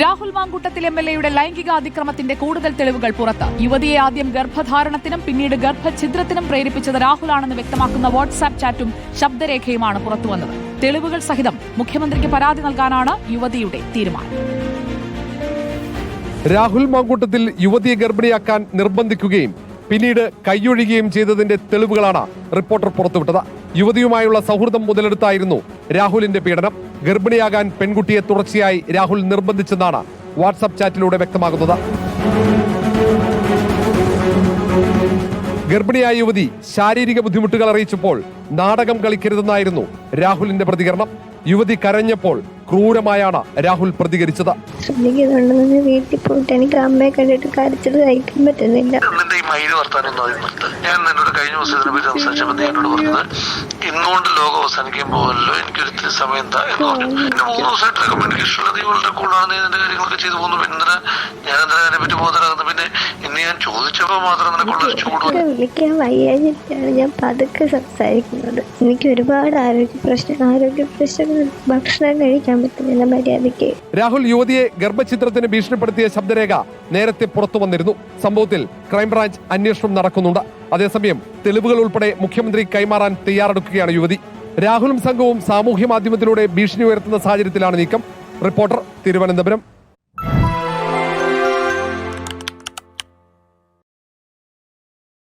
Rahul Mamkootathil M L എയുടെ ലൈംഗിക അതിക്രമത്തിന്റെ കൂടുതൽ തെളിവുകൾ പുറത്ത്. യുവതിയെ ആദ്യം ഗർഭധാരണത്തിനും പിന്നീട് ഗർഭഛിദ്രത്തിനും പ്രേരിപ്പിച്ചത് രാഹുലാണെന്ന് വ്യക്തമാക്കുന്ന വാട്സാപ്പ് ചാറ്റും ശബ്ദരേഖയുമാണ് പുറത്തുവന്നത് തെളിവുകൾ സഹിതം മുഖ്യമന്ത്രിക്ക് പരാതി നൽകാനാണ് യുവതിയുടെ തീരുമാനം. രാഹുൽ മാങ്കൂട്ടത്തിൽ യുവതിയെ ഗർഭിണിയാക്കാൻ നിർബന്ധിക്കുകയും പിന്നീട് കൈയൊഴുകുകയും ചെയ്തതിന്റെ തെളിവുകളാണ് റിപ്പോർട്ടർ പുറത്തുവിട്ടത്. യുവതിയുമായുള്ള സൗഹൃദം മുതലെടുത്തായിരുന്നു രാഹുലിന്റെ പീഡനം. ഗർഭിണിയാകാൻ പെൺകുട്ടിയെ തുടർച്ചയായി രാഹുൽ നിർബന്ധിച്ചെന്നാണ് വാട്സാപ്പ് ചാറ്റിലൂടെ വ്യക്തമാകുന്നത്. ഗർഭിണിയായ യുവതി ശാരീരിക ബുദ്ധിമുട്ടുകൾ അറിയിച്ചപ്പോൾ നാടകം കളിക്കരുതെന്നായിരുന്നു രാഹുലിന്റെ പ്രതികരണം. യുവതി കരഞ്ഞപ്പോൾ ക്രൂരമായാണ് രാഹുൽ പ്രതികരിച്ചത്. ശ്രദ്ധിക്കുന്നുണ്ടെന്ന് വീട്ടിൽ പോയിട്ട് എനിക്ക് അമ്മയെ കണ്ടിട്ട് കരച്ചിൽ സഹിക്കാൻ പറ്റുന്നില്ല. നിന്റെ ഈ മയിൽ വർത്താനം ആദ്യം ഞാൻ നിന്നോട് കഴിഞ്ഞ ദിവസം ഇതിനെ പറ്റി സംസാരിച്ചപ്പോൾ നീ എന്നോട് പറഞ്ഞത് ഇന്നുകൊണ്ട് ലോകം അവസാനിക്കാൻ പോകല്ലോ എനിക്കൊരു സമയം എന്താ? എന്ന് പറഞ്ഞു. പിന്നെ മൂന്ന് ദിവസമായിട്ട് കമ്മ്യൂണിക്കേഷൻ നീ വളരെ കൂളാണ് നീ നിന്റെ കാര്യങ്ങളൊക്കെ ചെയ്തു പോകുന്നു. പിന്നെ ഞാൻ എന്തിനാ അതിനെ പറ്റി ബോധരാകുന്നത് പിന്നെ ഞാൻ ചോദിച്ചപ്പോ മാത്രം ചൂട് വിളിക്കാൻ വയ്യാഞ്ഞിട്ടാണ് ഞാൻ പതുക്കെ സംസാരിക്കുന്നത്. എനിക്ക് ഒരുപാട് ആരോഗ്യ പ്രശ്നം ആരോഗ്യ പ്രശ്നങ്ങൾ ഭക്ഷണം കഴിക്കാൻ പറ്റുന്നില്ല മര്യാദയ്ക്ക്. രാഹുൽ യുവതിയെ ഗർഭചിത്രത്തിന് ഭീഷണിപ്പെടുത്തിയ ശബ്ദരേഖ നേരത്തെ പുറത്തു വന്നിരുന്നു. സംഭവത്തിൽ ക്രൈംബ്രാഞ്ച് അന്വേഷണം നടക്കുന്നുണ്ട്. അതേസമയം തെളിവുകൾ ഉൾപ്പെടെ മുഖ്യമന്ത്രി കൈമാറാൻ തയ്യാറെടുക്കുകയാണ് യുവതി. രാഹുലും സംഘവും സാമൂഹ്യ മാധ്യമത്തിലൂടെ ഭീഷണി ഉയർത്തുന്ന സാഹചര്യത്തിലാണ് നീക്കം. റിപ്പോർട്ടർ തിരുവനന്തപുരം.